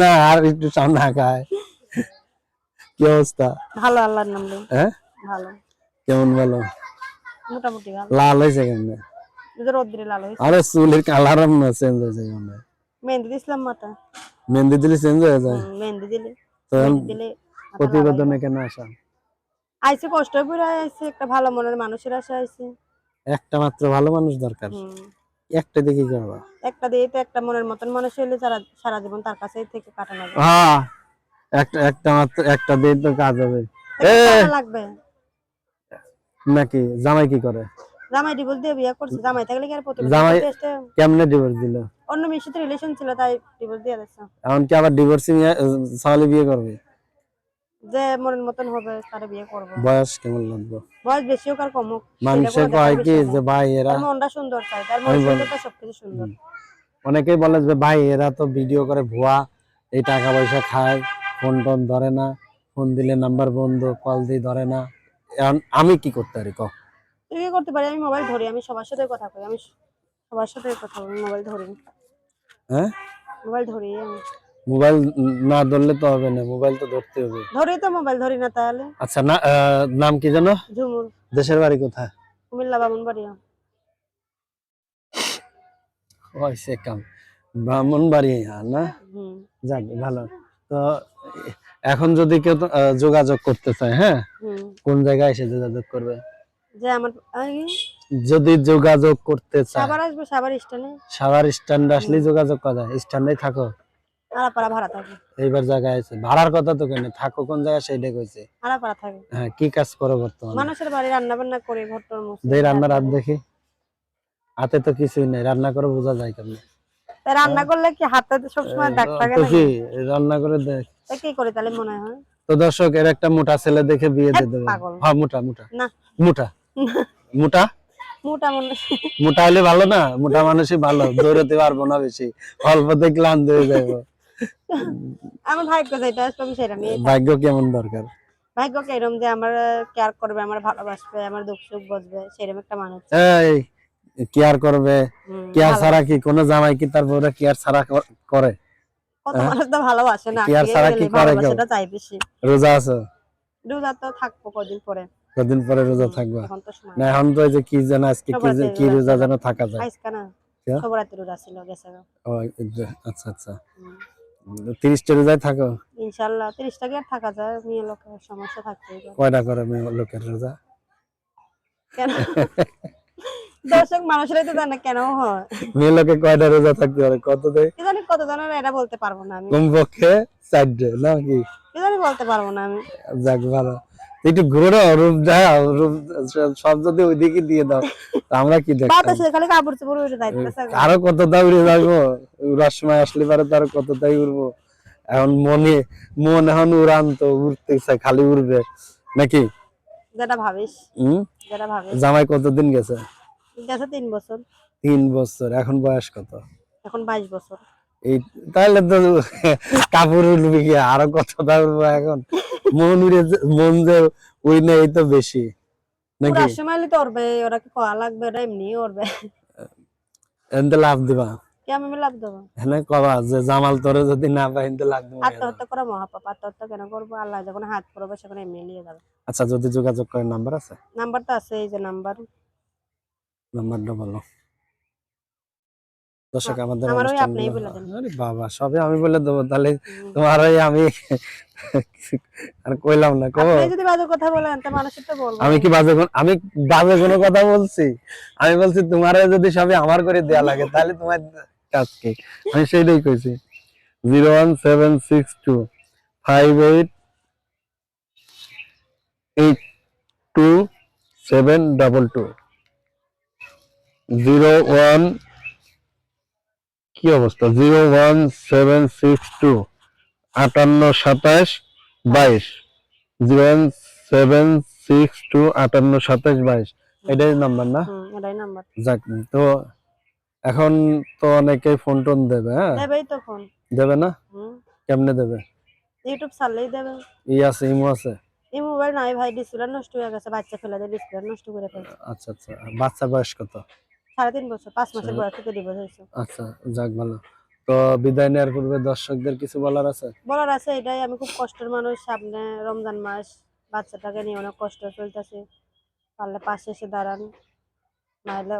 না আর একটু সামনে কি অবস্থা? ভালো আল্লাহর নাম হ্যাঁ? ভালো। কেমন বলো মোটামুটি ভালো। লাল হয়েছে কেমনে? রোদ্রে লাল হয়েছে। আরে চুলের কালার চেঞ্জ হয়েছে কেমনে? মেহেন্দি দিছিলাম মাথা। মেহেন্দি দিলে চেঞ্জ হয়ে যায়? মেহেন্দি দিলে। প্রতিবেদনে কেন আসা? কষ্ট করে একটা ভালো মনের মানুষের আশা একটা মাত্র ভালো মানুষ দরকার। একটা দেখি করবা একটা দিয়ে তো একটা মনের মতন মানুষ হইলে সারা সারা জীবন তার কাছেই থেকে কাটানো যায়। হ্যাঁ একটা একটা মাত্র একটা দিয়ে তো কাজ হবে। এ! লাগবে। নাকি? জামাই কি করে? জামাই ডিভোর্স দিয়ে বিয়ে করছে। জামাই থাকলে কি আর জামাই- কেমনে ডিভোর্স দিল? অন্য মেয়ের সাথে রিলেশন ছিল তাই ডিভোর্স দিয়ে দিচ্ছে এমনকি আবার ডিভোর্সিং সালে বিয়ে করবে। যে মনের মতন হবে তারে বিয়ে করব। বয়স কেমন লাগবে? বয়স বেশি হোক আর কম হোক মানুষে কয় কি যে ভাই এরা মনটা সুন্দর চাই তার মন সুন্দরটা সবকিছু সুন্দর। অনেকেই বলে যে ভাই এরা তো ভিডিও করে ভুয়া এই টাকা পয়সা খায় ফোন টোন ধরে না ফোন দিলে নাম্বার বন্ধ কল দিয়ে ধরে না। আমি কি করতে পারি ক? তুই কি করতে পারি? আমি মোবাইল ধরি আমি সবার সাথে কথা কই আমি সবার সাথে কথা বলি মোবাইল ধরি। হ্যাঁ? মোবাইল ধরি আমি। মোবাইল না ধরলে তো হবে না মোবাইল তো ধরতে হবে। ধরি তো মোবাইল ধরি না তাহলে। আচ্ছা না নাম কি জানো ঝুমুর। দেশের বাড়ি কোথায়? কুমিল্লা বামুনবাড়িয়া হয়েছে কাম। ব্রাহ্মণ বাড়ি না যাক ভালো। তো এখন যদি কেউ যোগাযোগ করতে চায় হ্যাঁ? কোন জায়গায় এসে যোগাযোগ করবে? যে আমার যদি যোগাযোগ করতে চায়। সাবার আসবে সাবার স্টেশনে সাভার স্ট্যান্ড আসলে যোগাযোগ করা যায়। স্ট্যান্ডে থাকো। আড়াপাড়া ভাড়া থাকে এইবার জায়গায় আছে। ভাড়ার কথা তো কেন? থাকো কোন জায়গায় সেইটা কইছে। আড়াপাড়া থাকে হ্যাঁ কি কাজ করো বর্তমানে? মানুষের বাড়ি রান্না বান্না করে ঘর টর মুছে। দেই রান্নার হাত দেখি। হাতে তো কিছুই নেই রান্না করে বোঝা যায় কেমন? রান্না করলে কি হাতে সবসময় দাগ থাকে না কি রান্না করে দেখ। কি করে তাহলে মনে হয়? তো দর্শক এর একটা মোটা ছেলে দেখে বিয়ে দিয়ে দেবো। হ্যাঁ মোটা মোটা। না। মোটা। মোটা? মোটা মনে মোটা হলে ভালো না? মোটা মানুষই ভালো। দৌড়াতে পারব না বেশি। অল্পতে ক্লান্ত হয়ে যাব। আমার ভাগ্য যেটা আসবে আমি সেটা নিয়ে ভাগ্য কেমন দরকার? ভাগ্য কি এরকম যে আমার কেয়ার করবে আমার ভালোবাসবে আমার দুঃখ সুখ বুঝবে সেরকম একটা মানুষ। এই কেয়ার করবে। কেয়ার ছাড়া কি কোনো জামাই কি তারপরে কেয়ার ছাড়া করে? কত মানুষ তো ভালোবাসে না কেয়ার ছাড়া কি করে কেউ? চাই বেশি। রোজা আছো? রোজা তো থাকব কদিন পরে। কদিন পরে রোজা থাকবা? না এখন তো যে কি যেন আজকে কি যে- কি রোজা যেন থাকা যায়। আজকে না কে? সবরাত্রি রোজা ছিল গেছে ও, আচ্ছা আচ্ছা। হুম। তিরিশটা রোজায় থাকো? ইনশাল্লাহ তিরিশ টাকা থাকা যায়? মেয়ে লোকের সমস্যা থাকতেই কয়টা করে মেয়ে লোকের রোজা? কেন? দর্শক মানুষেরাই তো জানে কেন হয়। মেয়ে লোকে কয়টা রোজা থাকতে পারে? কত দেয়? কি জানি কত জনের এটা বলতে পারব না আমি। কমপক্ষে চারটে নাকি? কি জানি বলতে পারব না আমি। যাক ভালো। একটু ঘুরে রূপ দাও রূপ সব যদি ওইদিকে দিয়ে দাও আমরা কি দেখতাম? খালি কাপড় চোপড় উঠে যাইতেছে আরও কত দাম উড়ে যাব উড়ার সময় আসলে পারে তার কত দাই উড়বো? এখন মনে মন এখন উড়ান্ত উড়তেছে খালি উড়বে। নাকি? যেটা ভাবিস। হম? যেটা ভাবিস। জামাই কতদিন গেছে? গেছে তিন বছর। তিন বছর এখন বয়স কত? এখন বাইশ বছর। এই তাহলে তো কাপড় উঠবে কি? আরও কত উড়বো এখন? মন যে উড়ি না এই তো বেশি। নাকি? পুরার তো উঠবে ওরা কি কয়া লাগবে? ওরা এমনি লাভ দিবা। কি আমি লাভ দেবো? হ্যাঁ কবা যে জামাল তোরে যদি না পাই লাভ দিবা কেন? আত্মহত্যা করা মহাপাপ আত্মহত্যা কেন করব? আল্লাহ যখন হাত পড়বে সেখানে এমনি নিয়ে যাবে। আচ্ছা যদি যোগাযোগ করার নাম্বার আছে? নাম্বার তো আছে এই যে নাম্বার। নাম্বারটা বলো। দর্শক আমাদের বাবা সবে আমি বলে দেবো তাহলে তোমার ওই আমি আর কইলাম না কো যদি বাজে কথা বলেন তো মানুষের তো বলব। আমি কি বাজে কোন আমি বাজে কোন কথা বলছি? আমি বলছি তোমারে যদি সবে আমার করে দেয়া লাগে তাহলে তোমার কাজ কি? আমি সেইটাই কইছি। 01762 58 8 2 7 কি অবস্থা? Zero one seven six two আটান্ন সাতাশ বাইশ। Zero one seven six two আটান্ন সাতাশ বাইশ। এটাই নাম্বার না? এটাই নাম্বার যাক তো এখন তো অনেকেই ফোন টোন দেবে হ্যাঁ? দেবেই তো ফোন দেবে না? কেমনে দেবে? ইউটিউব ছাড়লেই দেবে। ই আছে ইমো আছে? এই মোবাইল নাই ভাই ডিসপ্লে নষ্ট হয়ে গেছে বাচ্চা ফেলে দিয়ে ডিসপ্লে নষ্ট করে ফেলছে। আচ্ছা আচ্ছা। বাচ্চা বয়স কত? সাড়ে তিন বছর পাঁচ মাসের বয়স থেকে ডিভোর্স হয়েছে। আচ্ছা যাক ভালো। তো বিদায় নেওয়ার পূর্বে দর্শকদের কিছু বলার আছে? বলার আছে এটাই আমি খুব কষ্টের মানুষ। সামনে রমজান মাস বাচ্চাটাকে নিয়ে অনেক কষ্ট চলতেছে। পারলে পাশে এসে দাঁড়ান নাহলে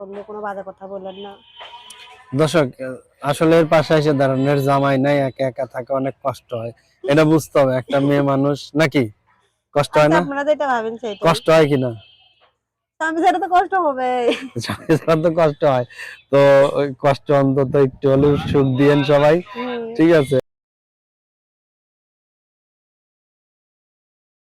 অন্য কোনো বাজে কথা বললেন না। দর্শক আসলে এর পাশে এসে দাঁড়ানোর জামাই নাই একা একা থাকা অনেক কষ্ট হয়। এটা বুঝতে হবে একটা মেয়ে মানুষ নাকি? কষ্ট হয় না? আচ্ছা, আপনারা যেটা ভাবেন সেটা কষ্ট হয় কিনা তো কষ্ট হবে। স্বামী তো কষ্ট হয়। তো ওই কষ্ট অন্তত একটু হলেও সুখ দিয়েন সবাই। ঠিক আছে।